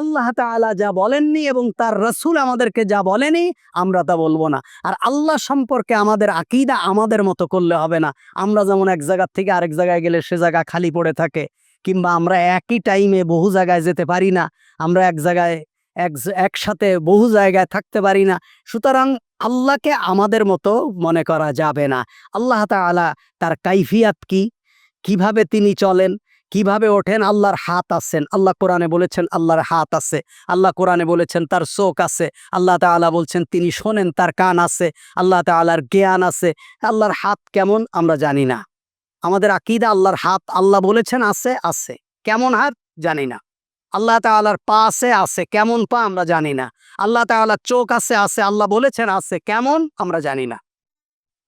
আল্লাহ তাআলা যা বলেননি এবং তার রসুল আমাদেরকে যা বলেনি, আমরা তা বলব না। আর আল্লাহ সম্পর্কে আমাদের আকিদা আমাদের মতো করলে হবে না। আমরা যেমন এক জায়গার থেকে আরেক জায়গায় গেলে সে জায়গা খালি পড়ে থাকে, কিংবা আমরা একই টাইমে বহু জায়গায় যেতে পারি না, আমরা এক জায়গায়, এক একসাথে বহু জায়গায় থাকতে পারি না। সুতরাং আল্লাহকে আমাদের মতো মনে করা যাবে না। আল্লাহ তাআলা তার কাইফিয়াত কি? কীভাবে তিনি চলেন? কীভাবে ওঠেন? আল্লাহর হাত আছেন। আল্লাহ কোরআনে বলেছেন, আল্লাহর হাত আছে। আল্লাহ কোরআনে বলেছেন, তার চোখ আছে। আল্লাহ তাআলা বলছেন, তিনি শোনেন, তার কান আছে। আল্লাহ তাআলার জ্ঞান আছে। আল্লাহর হাত কেমন আমরা জানি না। আমাদের আকিদা আল্লাহর হাত, আল্লাহ বলেছেন, আছে আছে। কেমন হাত জানি না। আল্লাহ তাআলার পা আছে আছে। কেমন পা আমরা জানি না। আল্লাহ তাআলার চোখ আছে আছে। আল্লাহ বলেছেন, আছে। কেমন আমরা জানি না।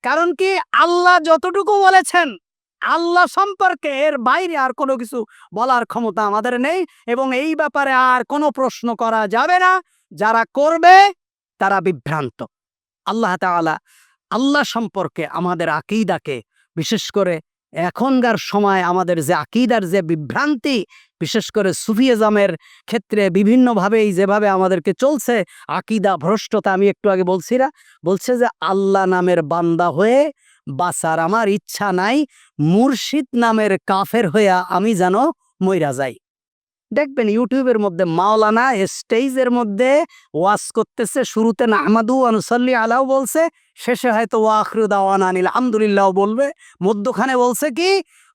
কারণ কি? আল্লাহ যতটুকু বলেছেন আল্লাহ সম্পর্কে এর বাইরে আর কোনো কিছু বলার ক্ষমতা আমাদের নেই এবং এই ব্যাপারে আর কোনো প্রশ্ন করা যাবে না। যারা করবে, তারা বিভ্রান্ত। আল্লাহ তাআলা আল্লাহ সম্পর্কে আমাদের আকিদাকে, বিশেষ করে এখনকার সময় আমাদের যে আকিদার যে বিভ্রান্তি, বিশেষ করে সুফিয়াজামের ক্ষেত্রে বিভিন্নভাবেই যেভাবে আমাদেরকে চলছে, আকিদা ভ্রষ্টতা আমি একটু আগে বলছি না, বলছে যে আল্লাহ নামের বান্দা হয়ে বাঁচার আমার ইচ্ছা নাই, মুর্শিদ নামের কাফের হইয়া আমি যেন মইরা যাই। দেখবেন ইউটিউবের মধ্যে মাওলানা স্টেজের মধ্যে ওয়াজ করতেছে, শুরুতে নাহমাদু আনুসাল্লি আলাও বলছে, শেষে হয়তো ওয়াখরু দাওয়ান আনিল, আলহামদুলিল্লাহ বলবে। মধ্যখানে বলছে কি,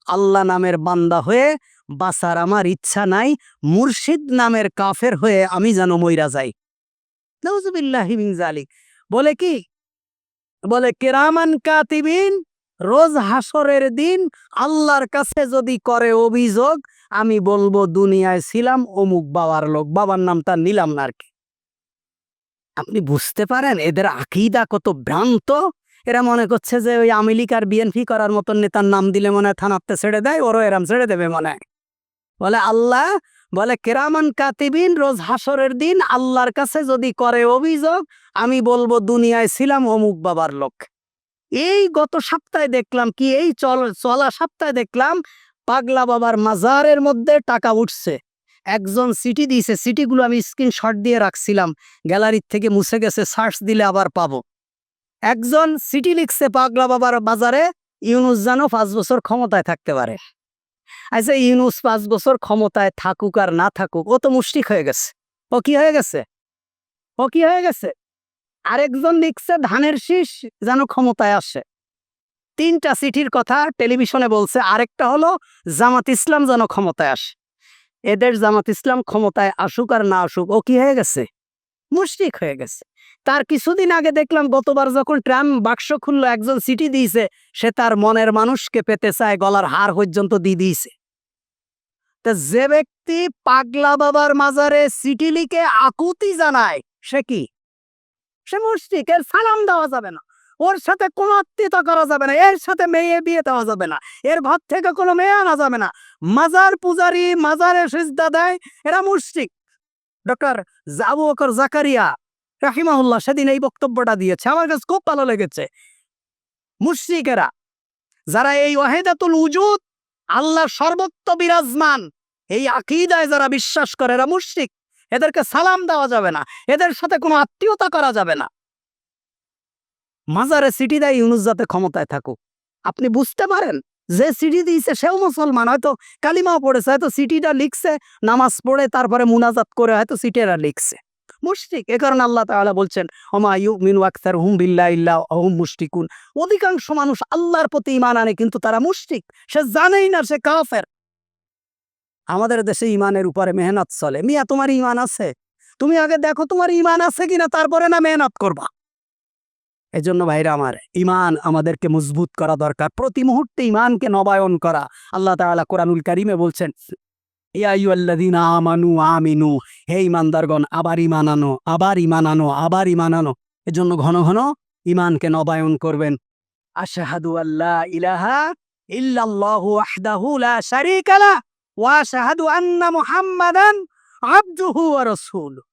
আল্লাহ নামের বান্দা হয়ে বাঁচার আমার ইচ্ছা নাই, মুর্শিদ নামের কাফের হয়ে আমি যেন মইরা যাই। নউজুবিল্লাহি মিন জালিক বলে কি বলে, কেরামান কাতিবিন, রোজ হাসরের দিন আল্লাহর কাছে যদি করে অভিযোগ, আমি বলব দুনিয়ায় ছিলাম, অমুক বাবার লোক, বাবার নামটা নিলাম না আর কি আপনি বুঝতে পারেন, এদের আকিদা কত ভ্রান্ত। এরা মনে করছে যে ওই আমেরিকার বিএনপি করার মতন নেতার নাম দিলে মনে হয় থানাতে ছেড়ে দেয়, ওরও এরাম ছেড়ে দেবে মনে হয়। বলে, আল্লাহ বলে, কেরামান কাতিবিন, রোজ হাসরের দিন আল্লাহর কাছে যদি করে অভিযোগ, আমি বলব দুনিয়ায় ছিলাম অমুক বাবার লোক। এই গত সপ্তাহে দেখলাম কি, এই চল, চলা সপ্তাহে দেখলাম পাগলা বাবার মাজারের মধ্যে টাকা উঠছে। একজন সিটি দিয়েছে সিটিগুলো আমি স্ক্রিনশট দিয়ে রাখছিলাম। গ্যালারির থেকে মুছে গেছে, সার্চ দিলে আবার পাবো। একজন সিটি লিখছে পাগলা বাবার বাজারে ইউনুস যেন পাঁচ বছর ক্ষমতায় থাকতে পারে। আচ্ছা ইউনুস পাঁচ বছর ক্ষমতায় থাকুক আর না থাকুক, ও তো মুষ্টিক হয়ে গেছে। ও কি হয়ে গেছে? ও কি হয়ে গেছে? আরেকজন লিখছে, ধানের শীষ যেন ক্ষমতায় আসে। তিনটা চিঠির কথা টেলিভিশনে বলছে, আরেকটা হলো, জামাত ইসলাম যেন ক্ষমতায় আসে। এদের জামাত ইসলাম ক্ষমতায় আসুক আর না আসুক, ও কি হয়ে গেছে? মুশরিক হয়ে গেছে। তার কিছুদিন আগে দেখলাম গতবার যখন ট্রাম বাক্স খুললো, একজন সিটি দিয়েছে, সে তার মনের মানুষকে পেতে চায়, গলার হার পর্যন্ত দিয়ে দিয়েছে। তা যে ব্যক্তি পাগলা বাবার মাজারে সিটি লিখে আকুতি জানায়, সে কি? সে মুশরিক এর সালাম দেওয়া যাবে না। ওর সাথে কোনো করা যাবে না, এর সাথে মেয়ে বিয়ে দেওয়া যাবে না, এর ভাত থেকে কোনো মেয়ে আনা যাবে না। মাজার পূজারি মাজারে সিজদা দেয়, এরা মুশরিক। ডক্টর জাবু বকর জাকারিয়া রাহিমাহুল্লাহ সেদিন এই বক্তব্যটা দিয়েছে। আমার কাছে খুব ভালো লেগেছে। মুশরিকেরা, যারা এই ওয়াহেদাতুল উজুদ আল্লাহ সর্বত্র বিরাজমান, এই আকিদায় যারা বিশ্বাস করে, এরা মুশরিক। এদেরকে সালাম দেওয়া যাবে না। এদের সাথে কোনো আত্মীয়তা করা যাবে না। মাজারে সিটি দেয় ইউনুস যাতে ক্ষমতায় থাকুক। আপনি বুঝতে পারেন যে সিটি দিয়েছে সেও মুসলমান, হয়তো কালিমাও পড়েছে, হয়তো সিটিটা লিখছে, নামাজ পড়ে তারপরে মুনাজাত করে হয়তো সিটিরা লিখছে। মুশরিক, এ কারণে আল্লাহ তাআলা বলছেন, ওমা ইউমিনু আকসার হুম বিল্লাহ ইল্লাহ হুম মুশরিকুন। অধিকাংশ মানুষ আল্লাহর প্রতি ইমান আনে, কিন্তু তারা মুশরিক। সে জানেই না সে কাফের। আমাদের দেশে ইমানের উপরে মেহনত চলে। মিয়া, তোমার ইমান আছে? তুমি আগে দেখো তোমার ইমান আছে কিনা, তারপরে না মেহনত করবা। এজন্য ভাইরা আমার ইমান আমাদেরকে মজবুত করা দরকার। প্রতি মুহূর্তে ইমানকে নবায়ন করা। আল্লাহ তাআলা কোরআনুল কারিমে বলছেন আমানু আমিনু, হে ইমানদারগণ আবার ইমান আনো, আবার ইমান আনো, আবার ইমান আনো। এজন্য ঘন ঘন ইমানকে নবায়ন করবেন। আশহাদু আল্লা ইলাহা ইল্লাল্লাহু ওয়াহদাহু লা শারীকা ওয়া আশহাদু আন্না মুহাম্মাদান আবদুহু ওয়া রাসূলুহু।